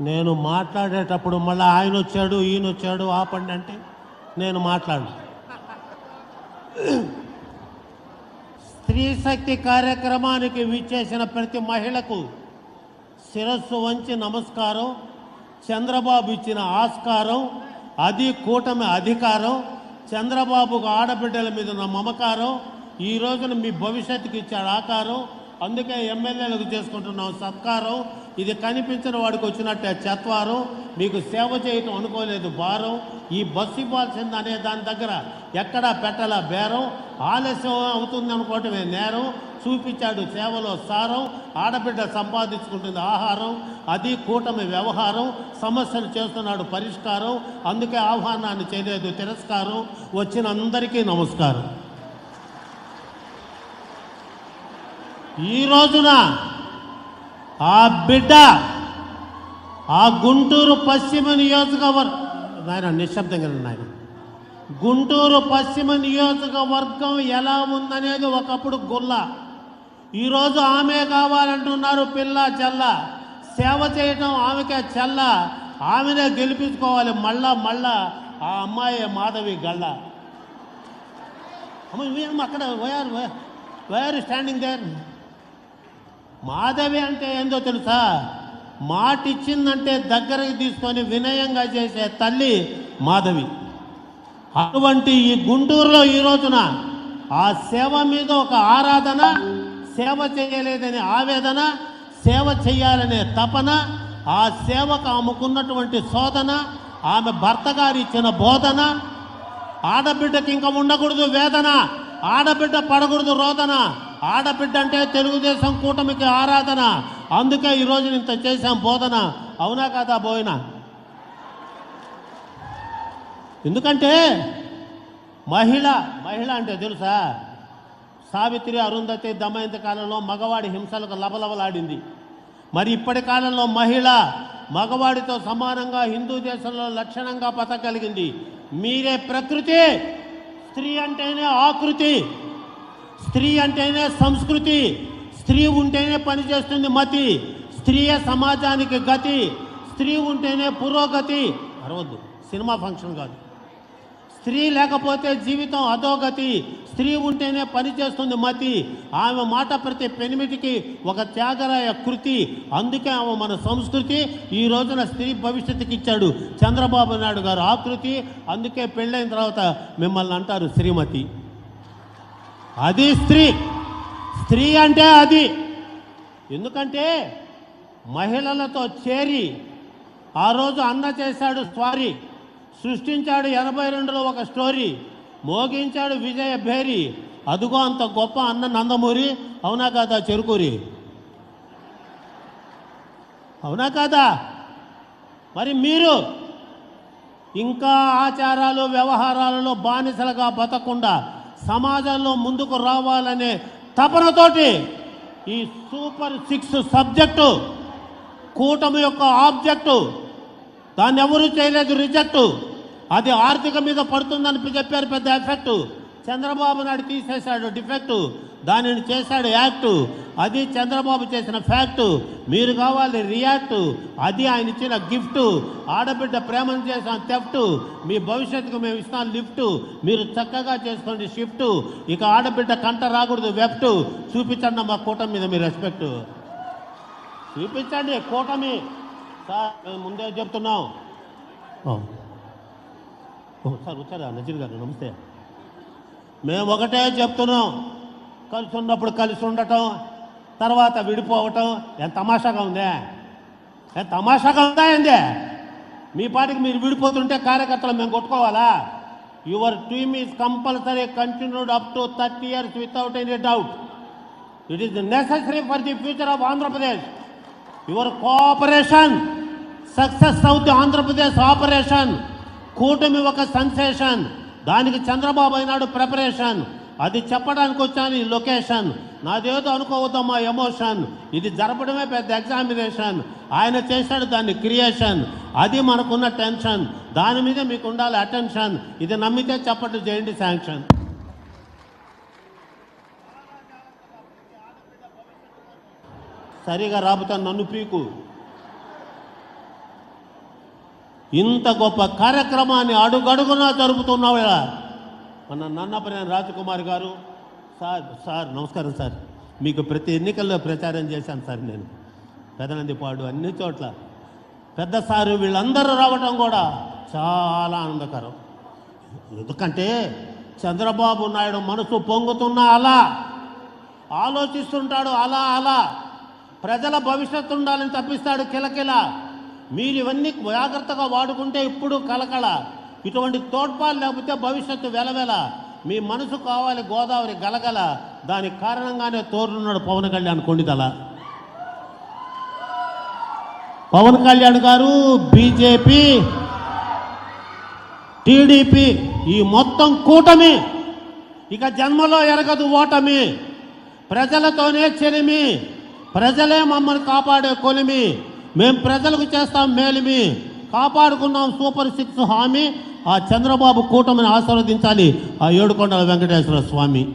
నేను మాట్లాడేటప్పుడు మళ్ళీ ఆయన వచ్చాడు ఈయన వచ్చాడు ఆపండి అంటే నేను మాట్లాడు స్త్రీ శక్తి కార్యక్రమానికి విచ్చేసిన ప్రతి మహిళకు శిరస్సు వంచి నమస్కారం చంద్రబాబు ఇచ్చిన ఆస్కారం అది కూటమి అధికారం చంద్రబాబుకు ఆడబిడ్డల మీద ఉన్న మమకారం ఈ రోజున మీ భవిష్యత్తుకి ఇచ్చాడు ఆకారం అందుకే ఎమ్మెల్యేలకు చేసుకుంటున్నాం. సత్కారం ఇది కనిపించిన వాడికి వచ్చినట్టే చత్వారం. మీకు సేవ చేయటం అనుకోలేదు భారం. ఈ బస్సు ఇవ్వాల్సింది అనే దాని దగ్గర ఎక్కడా పెట్టాల బేరం. ఆలస్యం అవుతుంది అనుకోవటమే నేరం. చూపించాడు సేవలో సారం. ఆడబిడ్డ సంపాదించుకుంటుంది ఆహారం. అది కూటమి వ్యవహారం. సమస్యలు చేస్తున్నాడు పరిష్కారం. అందుకే ఆహ్వానాన్ని చేయలేదు. తిరస్కారం. వచ్చిన అందరికీ నమస్కారం. ఈ రోజున ఆ బిడ్డ ఆ గుంటూరు పశ్చిమ నియోజకవర్గం నాయన నిశ్శబ్దంగా నాయన. గుంటూరు పశ్చిమ నియోజకవర్గం ఎలా ఉందనేది ఒకప్పుడు గుల్ల ఈరోజు ఆమె కావాలంటున్నారు పిల్ల చెల్ల. సేవ చేయటం ఆమెకే చెల్ల. ఆమెనే గెలిపించుకోవాలి మళ్ళా మళ్ళా ఆ అమ్మాయి మాధవి గళ్ళ. అమ్మ ఇవేం అక్కడ why are standing there Madhavi అంటే ఏందో తెలుసా? మాట ఇచ్చిందంటే దగ్గరకు తీసుకొని వినయంగా చేసే తల్లి మాధవి. అటువంటి ఈ గుంటూరులో ఈ రోజున ఆ సేవ మీద ఒక ఆరాధన సేవ చేయలేదనే ఆవేదన సేవ చేయాలనే తపన ఆ సేవకు ఆమెకున్నటువంటి శోధన ఆమె భర్త గారు ఇచ్చిన బోధన ఆడబిడ్డకి ఇంకా ఉండకూడదు వేదన ఆడబిడ్డ పడకూడదు రోదన ఆడబిడ్డ అంటే తెలుగుదేశం కూటమికి ఆరాధన. అందుకే ఈరోజు ఇంత చేశాం బోధన. అవునా కాదా బోయినా? ఎందుకంటే మహిళ మహిళ అంటే తెలుసా? సావిత్రి అరుంధతి దమయంతి కాలంలో మగవాడి హింసలకు లబలబలాడింది. మరి ఇప్పటి కాలంలో మహిళ మగవాడితో సమానంగా హిందూ దేశంలో లక్షణంగా బతకగలిగింది. మీరే ప్రకృతి స్త్రీ అంటేనే ఆకృతి. స్త్రీ అంటేనే సంస్కృతి స్త్రీ ఉంటేనే పనిచేస్తుంది మతి స్త్రీయే సమాజానికి గతి స్త్రీ ఉంటేనే పురోగతి. అరవద్దు సినిమా ఫంక్షన్ కాదు. స్త్రీ లేకపోతే జీవితం అధోగతి స్త్రీ ఉంటేనే పనిచేస్తుంది మతి. ఆమె మాట ప్రతి పెనిమిటికి ఒక త్యాగరాయ కృతి. అందుకే ఆమె మన సంస్కృతి ఈ రోజున స్త్రీ భవిష్యత్తుకి ఇచ్చాడు. చంద్రబాబు నాయుడు గారు ఆకృతి అందుకే పెళ్ళైన తర్వాత మిమ్మల్ని అంటారు శ్రీమతి. అది స్త్రీ. స్త్రీ అంటే అది. ఎందుకంటే మహిళలతో చేరి ఆ రోజు అన్న చేశాడు స్వారీ సృష్టించాడు ఎనభై రెండులో ఒక స్టోరీ మోగించాడు విజయ భేరి అదుగో అంత గొప్ప అన్న నందమూరి అవునా కాదా చెరుకూరి? అవునా కాదా? మరి మీరు ఇంకా ఆచారాలు వ్యవహారాలలో బానిసలుగా బతకుండా సమాజంలో ముందుకు రావాలనే తపనతోటి ఈ సూపర్ సిక్స్ సబ్జెక్టు కూటమి యొక్క ఆబ్జెక్టు దాన్ని ఎవరు చేయలేదు రిజెక్టు. అది ఆర్థిక మీద పడుతుందని చెప్పారు పెద్ద ఎఫెక్టు. చంద్రబాబు నాయుడు తీసేశాడు డిఫెక్ట్ దానిని చేశాడు యాక్ట్. అది చంద్రబాబు చేసిన ఫ్యాక్ట్. మీరు కావాలి రియాక్ట్. అది ఆయన ఇచ్చిన గిఫ్ట్. ఆడబిడ్డ ప్రేమను చేసిన థెఫ్ట్ మీ భవిష్యత్తుకు మేము ఇస్తాం లిఫ్ట్. మీరు చక్కగా చేసుకోండి షిఫ్ట్. ఇక ఆడబిడ్డ కంట రాకూడదు వెఫ్ట్. చూపించండి మా కూటమి మీద మీ రెస్పెక్ట్. చూపించండి కూటమి. సార్ మేము ముందే చెప్తున్నాం. సార్ వచ్చారా? నజీర్ గారు నమస్తే. మేము ఒకటే చెప్తున్నాం. కలిసి ఉన్నప్పుడు కలిసి ఉండటం తర్వాత విడిపోవటం ఎంత తమాషాగా ఉందే? ఎంత తమాషాగా ఉందా ఏందే? మీ పాటికి మీరు విడిపోతుంటే కార్యకర్తలు మేము కొట్టుకోవాలా? Your team is compulsory continued up to thirty years without any doubt it is necessary for the future of Andhra Pradesh your cooperation success అవుతుంది ఆంధ్రప్రదేశ్ ఆపరేషన్ కూటమి ఒక సెన్సేషన్ దానికి చంద్రబాబు అయినాడు ప్రిపరేషన్ అది చెప్పడానికి వచ్చాను ఈ లొకేషన్ నాదేదో అనుకోవద్దమ్మా ఎమోషన్ ఇది జరపడమే పెద్ద ఎగ్జామినేషన్ ఆయన చేశాడు దాన్ని క్రియేషన్ అది మనకున్న టెన్షన్ దాని మీద మీకు ఉండాలి అటెన్షన్ ఇది నమ్మితే చెప్పట్టు చేయండి శాంక్షన్ సరిగా రాబుతాను నన్ను పీకు. ఇంత గొప్ప కార్యక్రమాన్ని అడుగడుగునా జరుపుతున్నావు ఇలా? మన నన్నపనేని రాజకుమార్ గారు సార్ సార్ నమస్కారం సార్. మీకు ప్రతి ఎన్నికల్లో ప్రచారం చేశాను సార్ నేను. పెదనందిపాడు అన్ని చోట్ల. పెద్ద సారు వీళ్ళందరూ రావటం కూడా చాలా ఆనందకరం. ఎందుకంటే చంద్రబాబు నాయుడు మనసు పొంగుతున్నా అలా ఆలోచిస్తుంటాడు అలా అలా. ప్రజల భవిష్యత్తు ఉండాలని తప్పిస్తాడు కిలకిల. మీరు ఇవన్నీ జాగ్రత్తగా వాడుకుంటే ఇప్పుడు కలకళ ఇటువంటి తోడ్పాలు లేకపోతే భవిష్యత్తు వెలవెల. మీ మనసు కావాలి గోదావరి గలగల. దానికి కారణంగానే తోరునున్నాడు పవన్ కళ్యాణ్ కొండిదల. పవన్ కళ్యాణ్ గారు బీజేపీ టీడీపీ ఈ మొత్తం కూటమి. ఇక జన్మలో ఎరగదు ఓటమి. ప్రజలతోనే చెరిమి ప్రజలే మమ్మల్ని కాపాడే కొలిమి. మేం ప్రజలకు చేస్తాం మేలిమి. కాపాడుకున్నాం సూపర్ సిక్స్ హామీ. ఆ చంద్రబాబు కూటమిని ఆశీర్వదించాలి. ఆ ఏడుకొండల వెంకటేశ్వర స్వామి.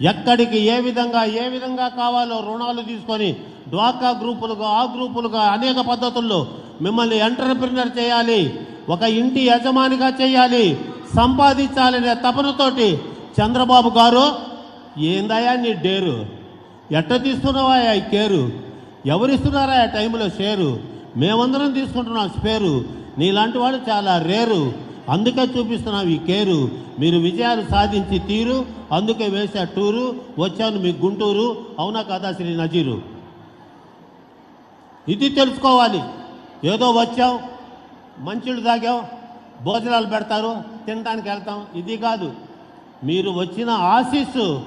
ఎక్కడికి ఏ విధంగా ఏ విధంగా కావాలో రుణాలు తీసుకొని డ్వాకా గ్రూపులుగా ఆ గ్రూపులుగా అనేక పద్ధతుల్లో మిమ్మల్ని ఎంటర్ప్రినర్ చేయాలి. ఒక ఇంటి యజమానిగా చేయాలి. సంపాదించాలనే తపనతోటి చంద్రబాబు గారు ఏందయ్యా నీ డేరు? ఎట్ట తీస్తున్నావా కేరు? ఎవరిస్తున్నారా ఆ టైంలో షేరు? మేమందరం తీసుకుంటున్నాం స్పేరు. నీలాంటి వాడు చాలా రేరు. అందుకే చూపిస్తున్నాం ఈ కేరు. మీరు విజయాలు సాధించి తీరు. అందుకే వేసే టూరు. వచ్చాను మీ గుంటూరు. అవునా కదా శ్రీ నజీరు? ఇది తెలుసుకోవాలి. ఏదో వచ్చాం మంచులు తాగాం భోజనాలు పెడతారు తినడానికి వెళ్తాం. ఇది కాదు. మీరు వచ్చిన ఆశీస్సు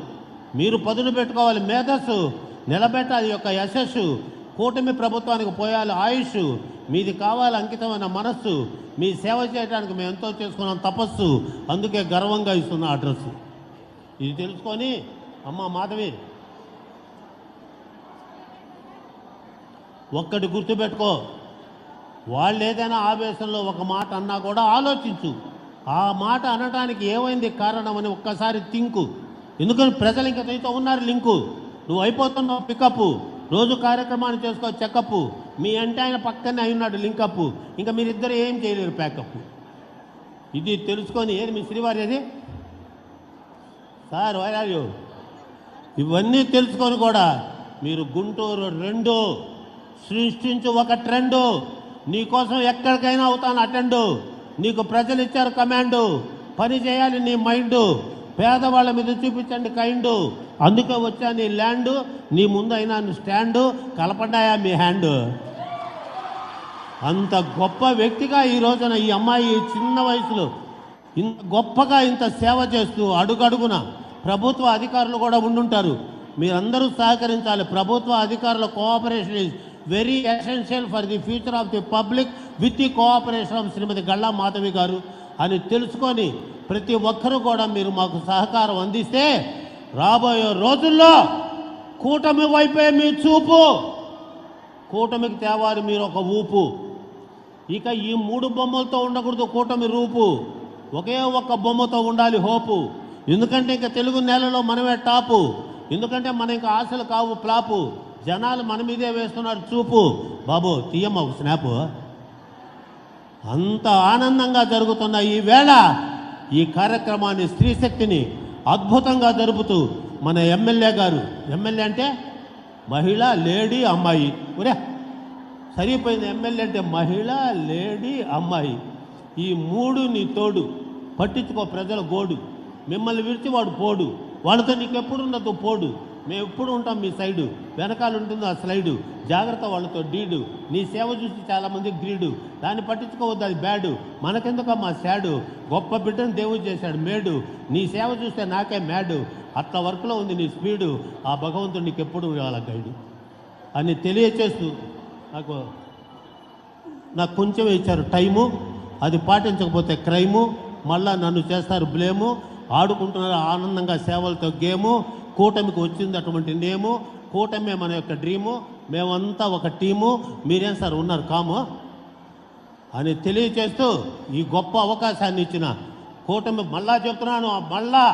మీరు పదును పెట్టుకోవాలి మేధస్సు. నిలబెట్టాలి. యొక్క యశస్సు కూటమి ప్రభుత్వానికి పోయాలి. ఆయుష్ మీది కావాలి అంకితమైన మనస్సు. మీ సేవ చేయడానికి మేము ఎంతో చేసుకున్నాం తపస్సు. అందుకే గర్వంగా ఇస్తున్న అడ్రస్. ఇది తెలుసుకొని అమ్మ మాధవి ఒక్కటి గుర్తుపెట్టుకో. వాళ్ళు ఏదైనా ఆవేశంలో ఒక మాట అన్నా కూడా ఆలోచించు. ఆ మాట అనటానికి ఏమైంది అని ఒక్కసారి తింకు ఎందుకని ప్రజలు ఇంకా నీతో ఉన్నారు లింకు? నువ్వు అయిపోతున్నావు పికప్ రోజు కార్యక్రమాన్ని చేసుకో చెకప్ మీ అంటే ఆయన పక్కనే అయి ఉన్నాడు లింకప్ ఇంకా మీరిద్దరు ఏం చేయలేరు ప్యాకప్ ఇది తెలుసుకొని ఏది మీ శ్రీవారి అది? సార్ వైరాజు ఇవన్నీ తెలుసుకొని కూడా మీరు గుంటూరు రెండు సృష్టించు ఒక ట్రెండు నీకోసం ఎక్కడికైనా అవుతాను అటెండు. నీకు ప్రజలు ఇచ్చారు కమాండు పని చేయాలి నీ మైండ్ పేదవాళ్ళ మీద చూపించండి కైండు అందుకే వచ్చా నీ ల్యాండ్ నీ ముందు అయినా స్టాండు కలపడ్డాయా మీ హ్యాండ్? అంత గొప్ప వ్యక్తిగా ఈ రోజున ఈ అమ్మాయి చిన్న వయసులో ఇంత గొప్పగా ఇంత సేవ చేస్తూ అడుగడుగున ప్రభుత్వ అధికారులు కూడా ఉండుంటారు. మీరందరూ సహకరించాలి. ప్రభుత్వ అధికారుల cooperation is very essential for the future of the public with the cooperation of Shrimati Galla Madhavi garu. అని తెలుసుకొని ప్రతి ఒక్కరూ కూడా మీరు మాకు సహకారం అందిస్తే రాబోయే రోజుల్లో కూటమి వైపే మీ చూపు. కూటమికి తేవాలి మీరు ఒక ఊపు. ఇక ఈ మూడు బొమ్మలతో ఉండకూడదు కూటమి రూపు. ఒకే ఒక్క బొమ్మతో ఉండాలి హోపు. ఎందుకంటే ఇంకా తెలుగు నేలలో మనమే టాపు. ఎందుకంటే మన ఇంకా ఆశలు కావు ప్లాపు జనాలు మన మీదే వేస్తున్నారు చూపు. బాబు తీయమ్మ ఒక స్నాపు. అంత ఆనందంగా జరుగుతున్న ఈ వేళ ఈ కార్యక్రమాన్ని స్త్రీ శక్తిని అద్భుతంగా జరుపుతూ మన ఎమ్మెల్యే గారు ఎమ్మెల్యే అంటే మహిళ లేడీ అమ్మాయి. ఒరే సరిపోయింది. ఎమ్మెల్యే అంటే మహిళ లేడీ అమ్మాయి. ఈ మూడు నీ తోడు పట్టించుకో ప్రజల గోడు. మిమ్మల్ని విడిచి వాడు పోడు. వాళ్ళతో నీకు ఎప్పుడు పోడు. మేము ఎప్పుడు ఉంటాం మీ సైడు. వెనకాల ఉంటుంది ఆ స్లైడు. జాగ్రత్త వాళ్ళతో డీడు. నీ సేవ చూసి చాలామంది గ్రీడు. దాన్ని పట్టించుకోవద్దు అది బ్యాడు. మనకెందుకు మా శాడు? గొప్ప బిడ్డను దేవుడు చేశాడు మేడు. నీ సేవ చూస్తే నాకే మ్యాడు. అట్లా వర్క్లో ఉంది నీ స్పీడు. ఆ భగవంతుడు నీకు ఎప్పుడు ఇవ్వాలి గైడు. అని తెలియచేస్తూ నాకు నాకు కొంచెం ఇచ్చారు టైము. అది పాటించకపోతే క్రైము. మళ్ళా నన్ను చేస్తారు బ్లేము. ఆడుకుంటున్నారు ఆనందంగా సేవలతో గేము. కూటమికి వచ్చింది అటువంటి నేము కూటమే మన యొక్క డ్రీము మేమంతా ఒక టీము మీరేం సార్ ఉన్నారు కాము? అని తెలియచేస్తూ ఈ గొప్ప అవకాశాన్ని ఇచ్చిన కూటమి మళ్ళా చెప్తున్నాను మళ్ళా